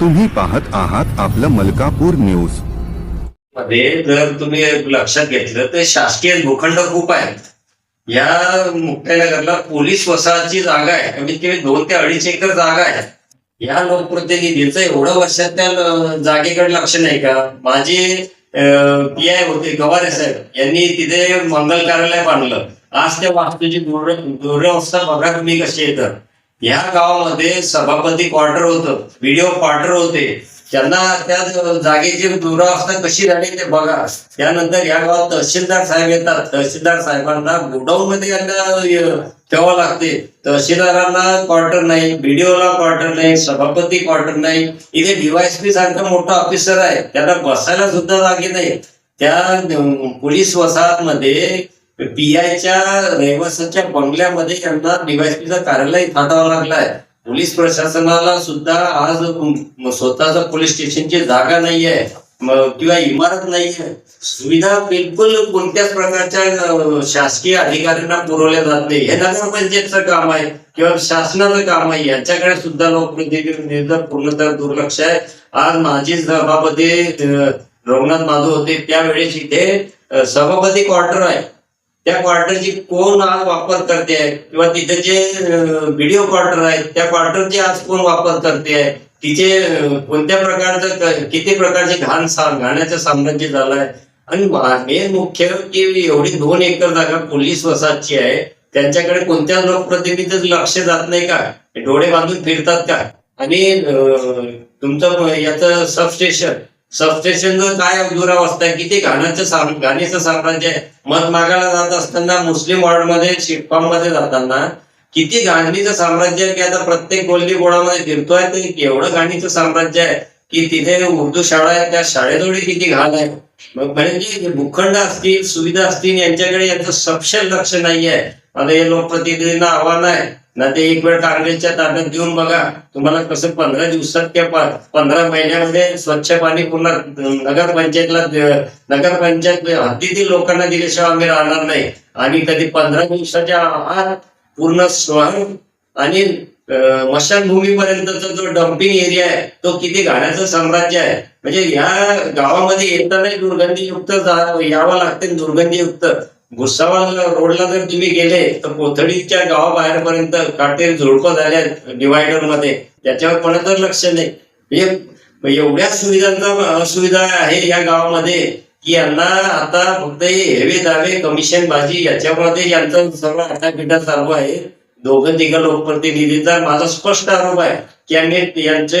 तुम्ही पाहत आहात आपलं मलकापूर न्यूज. मध्ये जर तुम्ही लक्षात घेतलं तर शासकीय भूखंड खूप आहेत. या मुक्ताईनगरला पोलीस वसाहतची जागा आहे. कमीत कमी दोन ते अडीच एकर जागा आहे. या लोकप्रतिनिधीचं एवढं वर्षात त्या जागेकडे लक्ष नाही का? माझे पी आय होते गवारे साहेब. यांनी तिथे मंगल कार्यालय बांधलं. आज त्या वास्तूची दुर्व्यवस्था दुरवस्था बघा तुम्ही कशी येतं ह्या गावामध्ये सभापती क्वार्टर होतं व्हिडिओ क्वार्टर होते. त्यांना त्या जागेची दुरावस्था कशी झाली ते बघा. त्यानंतर या गावात तहसीलदार साहेब येतात. तहसीलदार साहेबांना गोडाऊन मध्ये यांना ठेवावं लागते. तहसीलदारांना क्वार्टर नाही बीडीओला क्वार्टर नाही सभापती क्वार्टर नाही. इथे डीवायसपी सारखं मोठं ऑफिसर आहे. त्यांना बसायला सुद्धा जागे नाही. त्या अ, पोलीस वसाहतमध्ये पीआयच्या रहिवासाच्या बंगल्यामध्ये यांना डीवायसीचं कार्यालय थाटावं लागलाय. पोलीस प्रशासनाला सुद्धा आज स्वतःच पोलीस स्टेशनची जागा नाहीये. किंवा इमारत नाहीये. सुविधा बिलकुल कोणत्याच प्रकारच्या शासकीय अधिकाऱ्यांना पुरवल्या जात नाही. हे नगरपंचायतचं काम आहे किंवा शासनाचं काम आहे. यांच्याकडे सुद्धा लोकप्रतिनिधीचं पूर्णतः दुर्लक्ष आहे. आज माजी सभापती रघुनाथ माधव होते. त्यावेळेस इथे सभापती क्वार्टर आहे. त्या क्वार्टरची कोण आज वापर करते? आहे किंवा तिथे जे व्हिडिओ क्वार्टर आहेत त्या क्वार्टरचे आज कोण वापर करते? आहे तिचे कोणत्या प्रकारचं किती प्रकारचे घाण सा घाण्याचं साम्राज्य झालंय? आणि मेन मुख्य की एवढी दोन एकर जागा पोलीस वसाहतची आहे. त्यांच्याकडे कोणत्या लोकप्रतिनिधीच लक्ष जात नाही का? डोळे बांधून फिरतात का? आणि तुमचं याचं सबस्टेशन सबस्टेशनचं काय दुरावस्था आहे? किती घाण्याचं साम घाणीचं साम्राज्य आहे? मत मागायला जात असताना मुस्लिम वॉर्डमध्ये शिटफॉर्ममध्ये जाताना किती घाणीचं साम्राज्य आहे की आता प्रत्येक गोल्ली गोळामध्ये फिरतोय? ते एवढं घाणीचं साम्राज्य आहे की तिथे उर्दू शाळा आहे त्या शाळेजवळ किती घाण आहे? मग म्हणजे जे भूखंड असतील सुविधा असतील यांच्याकडे यांचं सपशेल लक्ष नाहीये. आता हे लोकप्रतिनिधींना आव्हान आहे. ना ते एक वेळ काँग्रेसच्या ताब्यात देऊन बघा. तुम्हाला कसं पंधरा दिवसात किंवा पंधरा महिन्यामध्ये स्वच्छ पाणी पूर्ण नगरपंचायतला नगरपंचायत हद्दीतील लोकांना दिल्याशिवाय आम्ही राहणार नाही. आणि कधी पंधरा दिवसाच्या आत पूर्ण शहर आणि मशानभूमीपर्यंतचा जो डम्पिंग एरिया आहे तो किती घाण्याचं साम्राज्य आहे. म्हणजे या गावामध्ये येताना दुर्गंधीयुक्त यावं लागते दुर्गंधीयुक्त. भुसावळ रोडला जर तुम्ही गेले तर कोथळीच्या गावाबाहेरपर्यंत काटेर झुडपं झाल्या डिवायडरमध्ये त्याच्यावर कोणाचं लक्ष नाही. म्हणजे एवढ्या सुविधांचा असुविधा आहे या गावामध्ये की यांना आता फक्त हे हेवे दावे कमिशन बाजी याच्यामध्ये यांचं सगळं आटापिटा चालू आहे. दोघं तिघं लोकप्रतिनिधींचा माझा स्पष्ट आरोप आहे की यांनी यांचे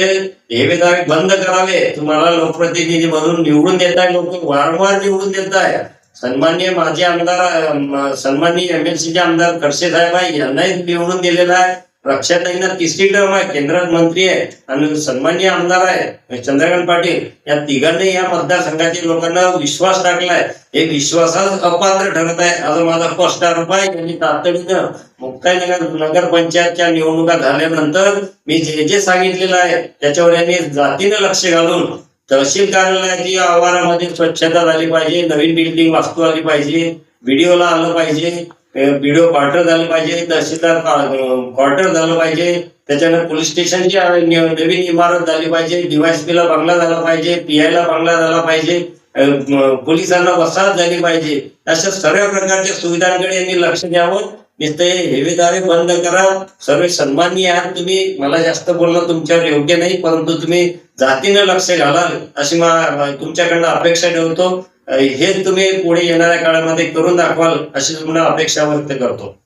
हेवे दावे बंद करावे. तुम्हाला लोकप्रतिनिधी म्हणून निवडून देताय लोक वारंवार निवडून देत आहे सन्मान्य माजी आमदार अं, सन्माननीय एमएलसीचे आमदार खडसे साहेब आहे. यांनाही निवडून दिलेला आहे. रक्षाताईंना तिसरी टर्म आहे. केंद्रात मंत्री आहे. आणि सन्मान्य आमदार आहे. चंद्रकांत पाटील या तिघांनी या मतदारसंघातील लोकांना विश्वास टाकलाय हे विश्वासात अपात्र ठरत आहे. असं माझा स्पष्ट आरोप आहे. यांनी तातडीनं मुक्ताईनगर नगरपंचायतच्या निवडणुका झाल्यानंतर मी जे जे सांगितलेलं आहे त्याच्यावर यांनी जातीनं लक्ष घालून तहसील कार्यालयाची आवारामध्ये स्वच्छता झाली पाहिजे नवीन बिल्डिंग वास्तू आली पाहिजे व्हिडिओला आलं पाहिजे व्हिडिओ क्वार्टर झालं पाहिजे तहसीलदार क्वार्टर झालं पाहिजे त्याच्यानंतर पोलीस स्टेशनची नवीन इमारत झाली पाहिजे डीवायसपीला बंगला झाला पाहिजे पीआयला बंगला झाला पाहिजे पोलिसांना वसाहत झाली पाहिजे अशा सर्व प्रकारच्या सुविधांकडे यांनी लक्ष द्यावं. नुसतं हे हेवेदावे बंद करा. सर्व सन्माननीय आहात तुम्ही. मला जास्त बोलणं तुमच्यावर योग्य नाही परंतु तुम्ही जातीनं लक्ष घालाल अशी मा- तुमच्याकडनं अपेक्षा ठेवतो. हे तुम्ही पुढे येणाऱ्या काळामध्ये करून दाखवाल अशी तुम्हाला अपेक्षा व्यक्त करतो.